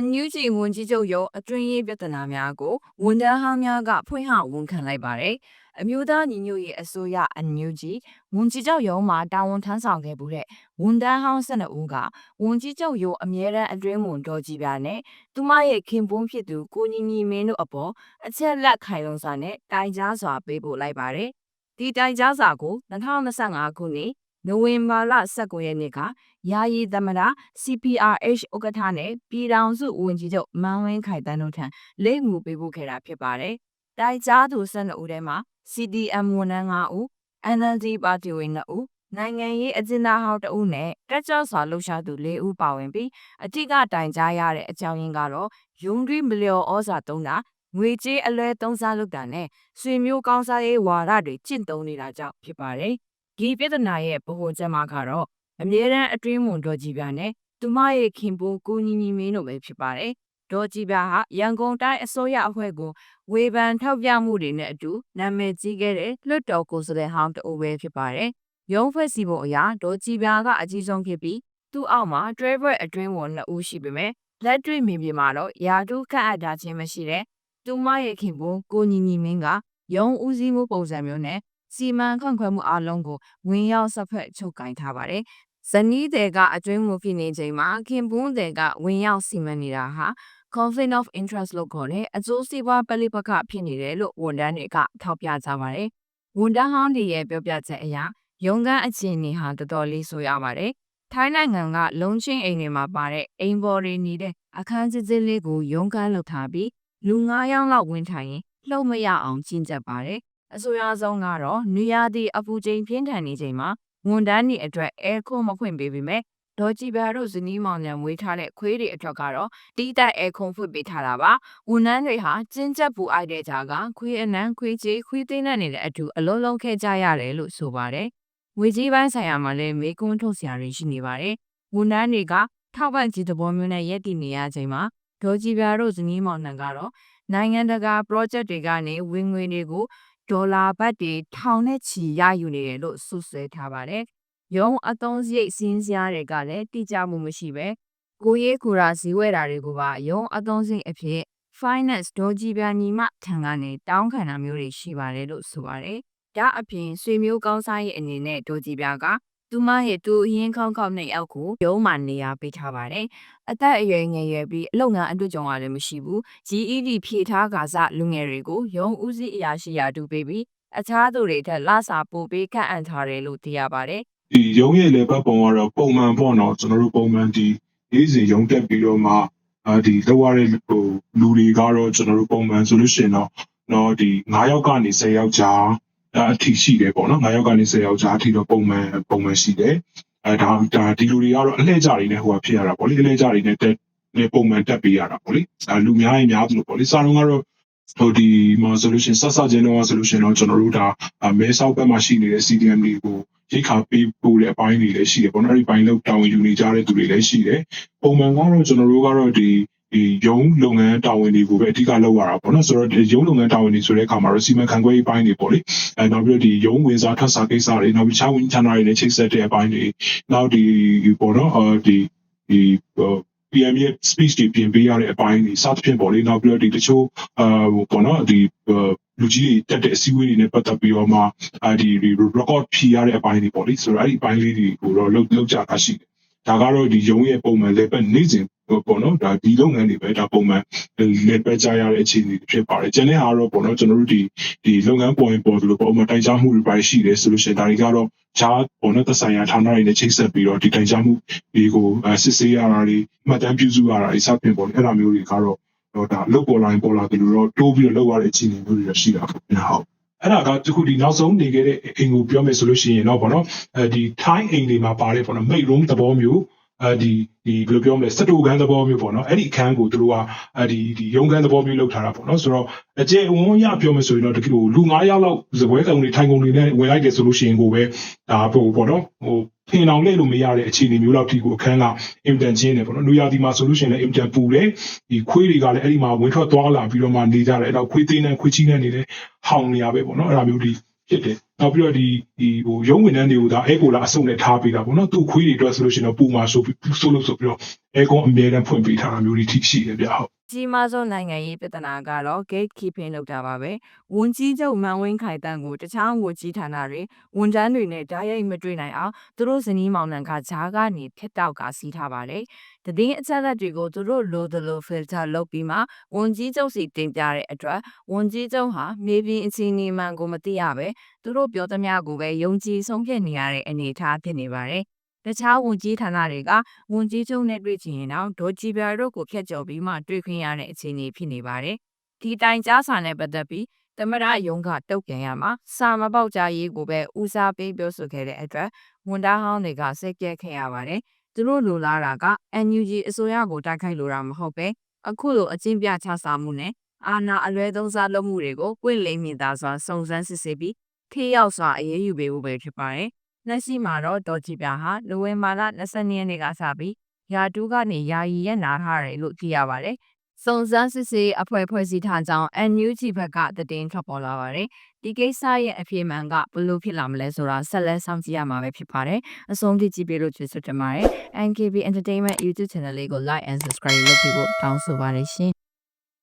NUG ဝန်ကြီးချုပ်ရုံးအတွင်းရေးပြဿနာများကိုဝန်ထမ်းဟောင်းများကဖွင့်ဟဝန်ခံလိုက်ပါတယ်။အမျိုးသားညီညွတ်ရေးအစိုးရ NUG ဝန်ကြီးချုပ်ရုံးမှာတာဝန်ထမ်းဆောင်ခဲ့မှုတဲ့ဝန်ထမ်းဟောင်း12ဦးကဝန်ကြီးချုပ်ရုံးအမြဲတမ်းအတွင်းဝန်တော်ကြီးပြနဲ့သူမရဲ့ခင်ပွန်းဖြစ်သူကိုညီညီမင်းတို့အပေါ်အချက်လက်ခိုင်လုံစွာနဲ့တိုင်ကြားစွာပေးပို့လိုက်ပါတယ်။ဒီတိုင်ကြားစာကို2025ခုနှစ် နိုဝင်ဘာလ19ရက်နေ့ကယာယီသမရ CPRH ဥက္ကဋ္ဌနဲ့ပြည်ထောင်စုဝန်ကြီးချုပ်မန်းဝင်းခိုင်တန်းတို့ထံလိပ်မှုပေးပို့ခဲ့တာဖြစ်ပါတယ်။တိုင်ကြားသူ12ဦးထဲမှာ CDM ဝန်ထမ်း9ဦး NLD ပါတီဝင်2ဦးနိုင်ငံရေးအကျဉ်းသားဟောင်း2ဦးနဲ့တက်ကြွစွာလှုပ်ရှားသူ4ဦးပါဝင်ပြီးအထက်ကတိုင်ကြားရတဲ့အကြောင်းရင်းကတော့ယုံကြည်မလျော်ဩဇာသုံးတာငွေကြေးအလွဲသုံးစားလုပ်တာနဲ့ဆွေမျိုးကောင်းစားရေးဝါဒတွေကျင့်သုံးနေတာကြောင့်ဖြစ်ပါတယ်။ ဒီပြဿနာရဲ့ဗဟိုချက်မှာကတော့အမြဲတမ်းအတွင်းဝန်တော်ကြီးပြနဲ့သူမရဲ့ခင်ပွန်းကိုညီညီမင်းတို့ပဲဖြစ်ပါတယ်။ဒေါ်ကြီးပြဟာရန်ကုန်တိုင်းအစိုးရအဖွဲ့ကိုဝေဖန်ထောက်ပြမှုတွေနဲ့အတူနာမည်ကြီးခဲ့တဲ့လွတ်တော်ကိုယ်စားလှယ်ဟောင်းတအိုပဲဖြစ်ပါတယ်။ရုံးဖွဲ့စည်းပုံအရဒေါ်ကြီးပြကအကြီးဆုံးဖြစ်ပြီးသူ့အောက်မှာတွဲဘက်အတွင်းဝန်2ဦးရှိပေမဲ့လက်တွေ့မြေပြင်မှာတော့ယာတုခန့်အပ်တာချင်းမရှိတဲ့သူမရဲ့ခင်ပွန်းကိုညီညီမင်းကရုံးဦးစီးမှုပုံစံမျိုးနဲ့ စီမံခန့်ခွဲမှုအလုံးကိုဝင်ရောက်ဆက်ဖက်ချုပ်ကင်ထားပါတယ်။ဇနီးတဲ့ကအကျွင်းမှုဖြစ်နေချိန်မှာခင်ပွန်းတဲ့ကဝင်ရောက်စီမံနေတာဟာ conflict of interest လို့ခေါ်တဲ့အကျိုးစီးပွားပလိပခဖြစ်နေတယ်လို့ဝန်ထမ်းတွေကထောက်ပြကြပါတယ်။ဝန်ထမ်းဟောင်းတွေရဲ့ပြောပြချက်အရရုံးခန်းအခြေအနေဟာတော်တော်လေးဆိုရပါတယ်။ထိုင်းနိုင်ငံကလုံချင်းအိမ်တွေမှာပါတဲ့အိမ်ပေါ်တွေနေတဲ့အခန်းကျကျလေးကိုရုံးခန်းလုပ်ထားပြီးလူ9ယောက်လောက်ဝင်ထိုင်ရင်လှုပ်မရအောင်ကျင့်ကြပ်ပါတယ်။ အဆိုအဆုံးကတော့နွေရာသီအပူချိန်ပြင်းထန်နေချိန်မှာဝန်ထမ်းတွေအတွက်အဲခွန်မဖွင့်ပေးပေမဲ့ဒေါ်ကြည်ပြာတို့ဇနီးမောင်နှံမွေးထားတဲ့ခွေးတွေအတွက်ကတော့တီးတိုက်အဲခုံဖွင့်ပေးထားတာပါဝန်ထမ်းတွေဟာကျင်းကျပ်ပူအိုက်တဲ့ကြားကခွေးအနံခွေးကြီးခွေးသိမ်းနေတဲ့အတူအလုံးလုံးခဲ့ကြရတယ်လို့ဆိုပါတယ်ငွေကြီးပိုင်းဆိုင်ရာမှာလည်းမေကွန်းထုတ်စရာတွေရှိနေပါတယ်ဝန်ထမ်းတွေကထောက်ပံ့ကြီးသဘောမျိုးနဲ့ရက်တည်နေရချိန်မှာဒေါ်ကြည်ပြာတို့ဇနီးမောင်နှံကတော့နိုင်ငံတကာ project တွေကနေဝင်ငွေတွေကို ဒေါ်လာဘတ်တွေထောင်နဲ့ချီရယူနေတယ်လို့စွပ်စွဲထားပါတယ်ရုံးအသုံးစရိတ်စင်းစရာတွေကလည်းတိကျမှုမရှိပဲကိုရေးကူရာဈေးဝယ်တာတွေကိုပါရုံးအသုံးစရိတ်အဖြစ် finance ဒေါ်ကြီးပြညီမထံကနေတောင်းခံတာမျိုးတွေရှိပါတယ်လို့ဆိုပါတယ်။ဒါအပြင်ဆွေမျိုးကောင်းစားရေးအနေနဲ့ဒေါ်ကြီးပြက သူမရဲ့တူအရင်ခေါင်းခေါင်းနဲ့အောက်ကိုရုံးမှနေရာပေးထားပါတယ်။အသက်အရွယ်ငယ်ရွယ်ပြီးအလုပ်ငန်းအတွေ့အကြုံကလည်းမရှိဘူး။ GED ဖြည့်ထားကာစလူငယ်တွေကိုရုံးဦးစီးအရာရှိရာတူပေးပြီးအခြားသူတွေထက်လစာပိုပေးခန့်အပ်ထားတယ်လို့သိရပါတယ်။ဒီရုံးရဲ့လေပတ်ပုံကတော့ပုံမှန်ပေါ့နော်ကျွန်တော်တို့ပုံမှန်ဒီနေ့စဉ်ရုံးတက်ပြီးတော့မှအာဒီလောက်ရတဲ့ဟိုလူတွေကတော့ကျွန်တော်တို့ပုံမှန်ဆိုလို့ရှိရင်တော့တော့ဒီ9ယောက်ကနေ10ယောက်ကြား အထိရှိတယ်ပေါ့နော်9ယောက်ကနေ10ယောက်ကြားအထိတော့ပုံမှန်ပုံမှန်ရှိတယ်အဲဒါဒါဒီလူတွေကတော့အလှည့်ကြတွေနဲ့ဟိုဖြစ်ရတာပေါ့လေအလှည့်ကြတွေနဲ့တက်နဲ့ပုံမှန်တက်ပေးရတာပေါ့လေအဲလူများရင်များသလိုပေါ့လေစာလုံးကတော့ဟိုဒီမှာဆိုလို့ရှိရင်ဆက်ဆက်ချင်းတော့ဆိုလို့ရှိရင်တော့ကျွန်တော်တို့ဒါမဲဆောက်ဘက်မှာရှိနေတဲ့ CDM တွေကိုရိတ်ခါပေးပို့တဲ့အပိုင်းတွေလည်းရှိတယ်ပေါ့နော်အဲ့ဒီပိုင်းလောက်တောင်းယူနေကြတဲ့သူတွေလည်းရှိတယ်ပုံမှန်ကတော့ကျွန်တော်တို့ကတော့ဒီ ဒီရုံးလုပ်ငန်းတာဝန်တွေကိုပဲအဓိကလုပ်ရတာပေါ့နော်ဆိုတော့ရုံးလုပ်ငန်းတာဝန်တွေဆိုတဲ့အခါမှာတော့စီမံခန့်ခွဲရေးပိုင်းတွေပေါ့လေအဲနောက်ပြီးတော့ဒီရုံးဝင်စားထွက်စားကိစ္စတွေနောက်ပြီးခြားဝင်ဌာနတွေနဲ့ချိတ်ဆက်တဲ့အပိုင်းတွေနောက်ဒီပေါ့နော်အဲဒီဒီ PM ရဲ့ speech တွေပြင်ပေးရတဲ့အပိုင်းတွေစသဖြင့်ပေါ့လေနောက်ပြီးတော့ဒီတချို့အာပေါ့နော်ဒီလူကြီးတွေတက်တဲ့အစည်းအဝေးတွေနဲ့ပတ်သက်ပြီးတော့မှအာဒီ record ဖြီးရတဲ့အပိုင်းတွေပေါ့လေဆိုတော့အဲ့ဒီအပိုင်းလေးတွေကိုတော့လုပ်လုပ်ကြတာရှိတယ်ဒါကတော့ဒီရုံးရဲ့ပုံမှန်လေပတ်နေ့စဉ် ပေါ့နော်ဒါဒီလုပ်ငန်းတွေပဲဒါပုံမှန်လေပတ်ကြရတဲ့အခြေအနေဖြစ်ပါတယ်ကျန်တဲ့အားတော့ပေါ့နော်ကျွန်တော်တို့ဒီဒီလုပ်ငန်းပေါ်ရင်ပေါ်သလိုပေါ့ဥပမာတိုင်ကြားမှုတွေပါရှိတယ်ဆိုလို့ရှိရင်ဒါတွေကတော့ဂျားပေါ်နော်သက်ဆိုင်ရာဌာနတွေနဲ့ချိတ်ဆက်ပြီးတော့ဒီတိုင်ကြားမှုတွေကိုစစ်ဆေးရတာတွေမှတ်တမ်းပြုစုရတာတွေစသဖြင့်ပေါ့လေအဲ့လိုမျိုးတွေကတော့တော့ဒါလုတ်ပေါ်လာရင်ပေါ်လာတယ်လို့တော့တိုးပြီးတော့လောက်ရတဲ့အခြေအနေမျိုးတွေရှိတာပေါ့ဗျာဟုတ်အဲ့ဒါကတခုဒီနောက်ဆုံးနေခဲ့တဲ့အိမ်ကိုပြောမယ်ဆိုလို့ရှိရင်တော့ဗောနော်အဲဒီ time အိမ်တွေမှာပါတယ်ဗောနော် make room သဘောမျိုး အဲဒီဒီဘယ်လိုပြောမလဲစတူကန်သဘောမျိုးပေါ့နော်အဲ့ဒီအခန်းကိုသူတို့ကအဲဒီဒီရုံးခန်းသဘောမျိုးလောက်ထားတာပေါ့နော်ဆိုတော့အကျယ်ဝန်းရပြောမယ်ဆိုရင်တော့တကယ်လို့လူ9ယောက်လောက်ဇပွဲကုံတွေထိုင်ကုံတွေနဲ့ဝင်လိုက်တယ်ဆိုလို့ရှိရင်ကိုပဲဒါပို့ပေါ့နော်ဟိုဖင်အောင်လဲလို့မရတဲ့အခြေအနေမျိုးလောက်ထိကိုအခန်းကအင်တန်ချင်းတယ်ပေါ့နော်လူရာဒီမှာဆိုလို့ရှိရင်လည်းအင်တန်ပူတယ်ဒီခွေးတွေကလည်းအဲ့ဒီမှာဝင်ထွက်သွားလာပြီးတော့မှနေကြတယ်အဲ့တော့ခွေးသိန်းနဲ့ခွေးချီးနဲ့နေတဲ့ဟောင်နေရပဲပေါ့နော်အဲ့ဒါမျိုးဒီရ ဖြစ်တယ်နောက်ပြီးတော့ဒီဒီဟိုရုံးဝင်တန်းတွေကိုဒါအဲကိုလာအစုံနဲ့ထားပေးတာပေါ့နော်သူ့ခွေးတွေအတွက်ဆိုလို့ရှိရင်တော့ပူမာဆိုပြီးဆိုလို့ဆိုပြီးတော့အဲကွန်အမြဲတမ်းဖွင့်ပေးထားတာမျိုးတွေထိရှိတယ်ဗျဟုတ် ကြီးမားဆုံးနိုင်ငံရေးပြဿနာကတော့ gate keeping လုပ်တာပါပဲဝန်ကြီးချုပ်မန်ဝင်းခိုင်တန်းကိုတခြားဝန်ကြီးဌာနတွေဝန်ထမ်းတွေနဲ့ဓာတ်ရိုက်မတွေ့နိုင်အောင်သူတို့ဇနီးမောင်နှံကဂျားကနေဖစ်တောက်ကစီးထားပါတယ်တည်င်းအချက်အလက်တွေကိုသူတို့လိုသလို filter လုပ်ပြီးမှဝန်ကြီးချုပ်စီတင်ပြတဲ့အတွက်ဝန်ကြီးချုပ်ဟာမြေပြင်အခြေအနေမှန်ကိုမသိရပဲသူတို့ပြောသမျှကိုပဲယုံကြည်ဆုံးဖြတ်နေရတဲ့အနေအထားဖြစ်နေပါတယ် တခြားဝန်ကြီးဌာနတွေကဝန်ကြီးချုပ်နဲ့တွေ့ချင်ရင်တော့ဒေါ်ကြည်ပြာတို့ကိုဖျက်ကျော်ပြီးမှတွေ့ခွင့်ရတဲ့အခြေအနေဖြစ်နေပါတယ်။ဒီတိုင်ကြားစာနဲ့ပတ်သက်ပြီးသမရယုံကတုတ်ပြန်ရမှာစာမပေါက်ကြရေးကိုပဲဦးစားပေးပြောဆိုခဲ့တဲ့အတွက်ဝန်သားဟောင်းတွေကစိတ်ကြက်ခဲ့ရပါတယ်။သူတို့လိုလားတာက NUG အစိုးရကိုတိုက်ခိုက်လိုတာမဟုတ်ပဲအခုလိုအကျင့်ပြချစားမှုနဲ့အာဏာအလွဲသုံးစားလုပ်မှုတွေကိုပွင့်လင်းမြင်သာစွာစုံစမ်းစစ်ဆေးပြီးထိရောက်စွာအရေးယူပေးဖို့ပဲဖြစ်ပါတယ်။ လက်ရှိမှာတော့ဒေါ်ကြည်ပြာဟာနိုဝင်ဘာလ22ရက်နေ့ကစပြီးရာတူးကနေယာယီရက်နာထားတယ်လို့သိရပါတယ်။စုံစမ်းစစ်ဆေးအဖွဲ့ဖွဲ့စည်းထားကြောင်း NUG ဘက်ကသတင်းထွက်ပေါ်လာပါတယ်။ဒီကိစ္စရဲ့အပြေမှန်ကဘယ်လိုဖြစ်လာမလဲဆိုတာဆက်လက်စောင့်ကြည့်ရမှာပဲဖြစ်ပါတယ်။အဆုံးထိကြည့်ပေးလို့ကျေးဇူးတင်ပါတယ်။ NKB Entertainment YouTube Channel လေးကို Like and Subscribe လုပ်ပြီးဖို့တောင်းဆိုပါတယ်ရှင်